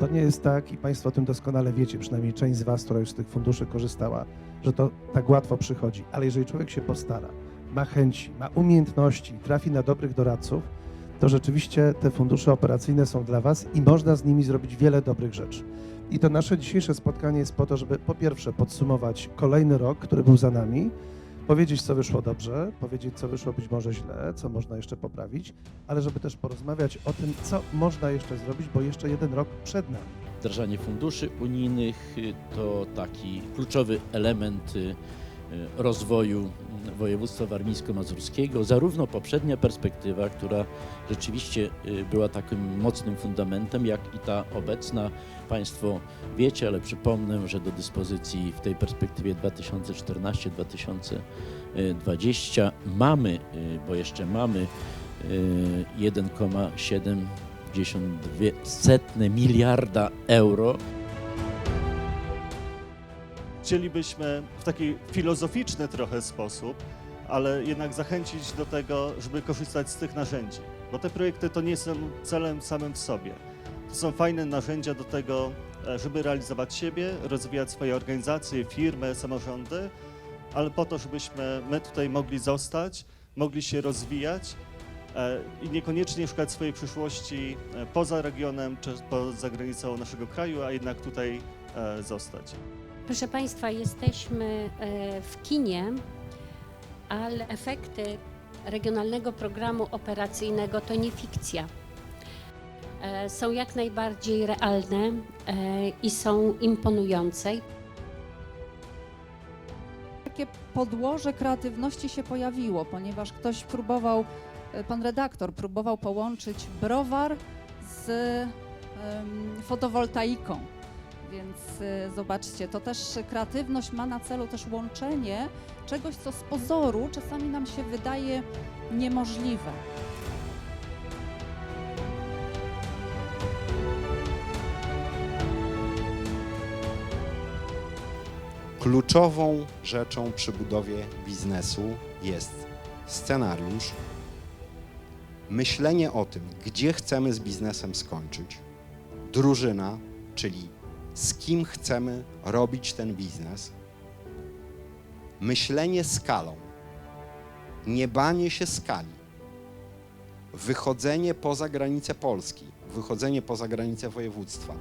To nie jest tak i Państwo o tym doskonale wiecie, przynajmniej część z Was, która już z tych funduszy korzystała, że to tak łatwo przychodzi. Ale jeżeli człowiek się postara, ma chęci, ma umiejętności, trafi na dobrych doradców, to rzeczywiście te fundusze operacyjne są dla Was i można z nimi zrobić wiele dobrych rzeczy. I to nasze dzisiejsze spotkanie jest po to, żeby po pierwsze podsumować kolejny rok, który był za nami, powiedzieć, co wyszło dobrze, powiedzieć, co wyszło być może źle, co można jeszcze poprawić, ale żeby też porozmawiać o tym, co można jeszcze zrobić, bo jeszcze jeden rok przed nami. Wdrażanie funduszy unijnych to taki kluczowy element y, rozwoju województwa warmińsko-mazurskiego. Zarówno poprzednia perspektywa, która rzeczywiście y, była takim mocnym fundamentem, jak i ta obecna. Państwo wiecie, ale przypomnę, że do dyspozycji w tej perspektywie 2014-2020 mamy, y, bo jeszcze mamy y, 1,72 miliarda euro Chcielibyśmy w taki filozoficzny trochę sposób, ale jednak zachęcić do tego, żeby korzystać z tych narzędzi, bo te projekty to nie są celem samym w sobie. To są fajne narzędzia do tego, e, żeby realizować siebie, rozwijać swoje organizacje, firmy, samorządy, ale po to, żebyśmy my tutaj mogli zostać, mogli się rozwijać e, i niekoniecznie szukać swojej przyszłości e, poza regionem czy poza granicą naszego kraju, a jednak tutaj zostać. Proszę Państwa, jesteśmy e, w kinie, ale efekty regionalnego programu operacyjnego to nie fikcja. E, Są jak najbardziej realne e, i są imponujące. takie podłoże kreatywności się pojawiło, ponieważ ktoś próbował, pan redaktor próbował połączyć browar z fotowoltaiką. Więc e, zobaczcie, to też kreatywność ma na celu też łączenie czegoś, co z pozoru czasami nam się wydaje niemożliwe. Kluczową rzeczą przy budowie biznesu jest scenariusz, myślenie o tym, gdzie chcemy z biznesem skończyć, drużyna, czyli z kim chcemy robić ten biznes, myślenie skalą, nie banie się skali, wychodzenie poza granice Polski, wychodzenie poza granice województwa.